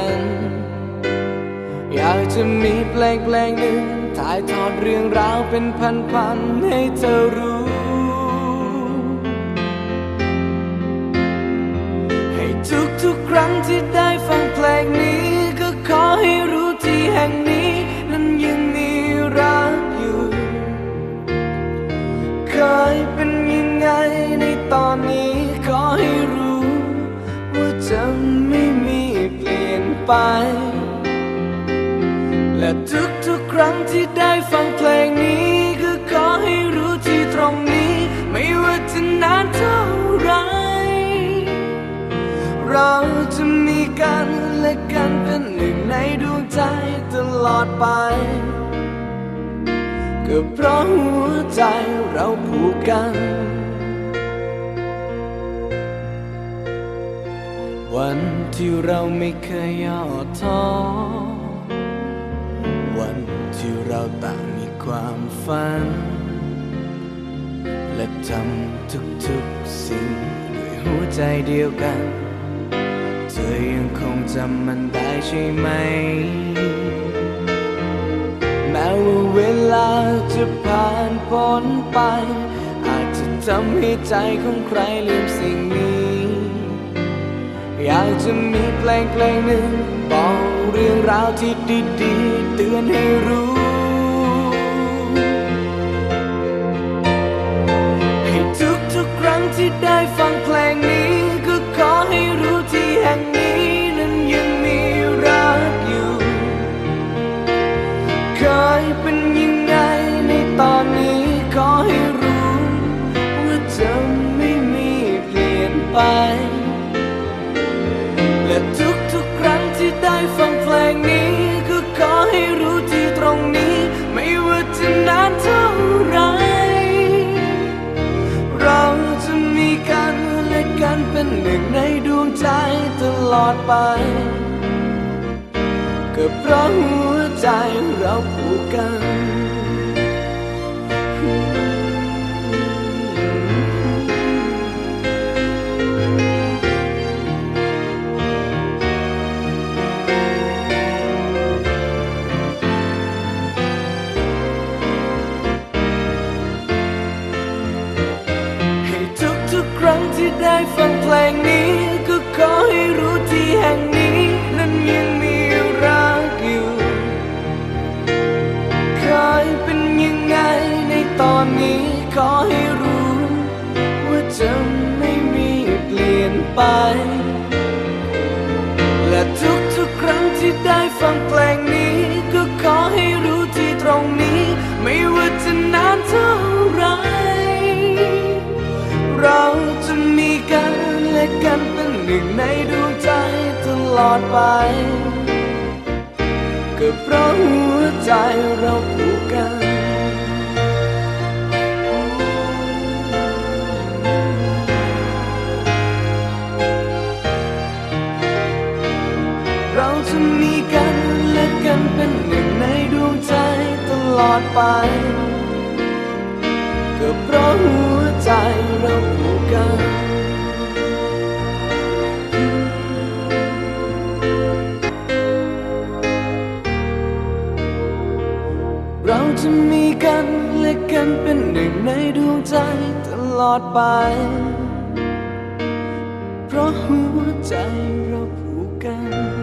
นากจะมีเพลงเพลงหนึ่งถ่ายทอดเรื่องราวเป็นพันๆให้เธอรู้ ให้ทุกทุกๆครั้งที่ได้ฟังเพลงนี้ ก็ขอให้รู้ที่แห่งนี้ นั้นยังมีรักอยู่ เคยเป็นยังไงในตอนนี้ขอให้รู้ ว่าจะไม่มีเปลี่ยนไป และทุกๆครั้งที่ได้ฟังเพลงนี้ก็ขอให้รู้ที่ตรงนี้ ไม่ว่าจะนานเท่าไร เราจะมีกันและกันเป็นหนึ่งในดวงใจตลอดไป ก็เพราะหัวใจเราผูกกันวันที่เราไม่เคยย่อท้อ วันที่เราต่างมีความฝัน และทำทุกๆสิ่งด้วยหัวใจเดียวกัน เธอยังคงจำมันได้ใช่ไหม แม้ว่าเวลาจะผ่านพ้นไป อาจจะทำให้ใจของใครลืมสิ่งนี้ อยากจะมีเพลงเพลงหนึ่งบอกเรื่องราวที่ดีๆเตือนให้รู้ ลอดไป ก็เพราะหัวใจเราผูกกันให้ทุกๆครั้งที่ได้ฟังเพลงนี้ก็ อนนี้ขอให้รู้ ว่าจะไม่มีเปลี่ยนไป และทุกทุกๆครั้งที่ได้ฟังเพลงนี้ ก็ขอให้รู้ที่ตรงนี้ ไม่ว่าจะนานเท่าไร เราจะมีกันและกันเป็นหนึ่งในดวงใจตลอดไปก็เพราะหัวใจเราผูกกัน จะมีกันและกันเป็นหนึ่งในดวงใจตลอดไป ก็เพราะหัวใจเราผูกกันเราจะมีกันและกันเป็นหนึ่งในดวงใจตลอดไป เพราะหัวใจเราผูกกัน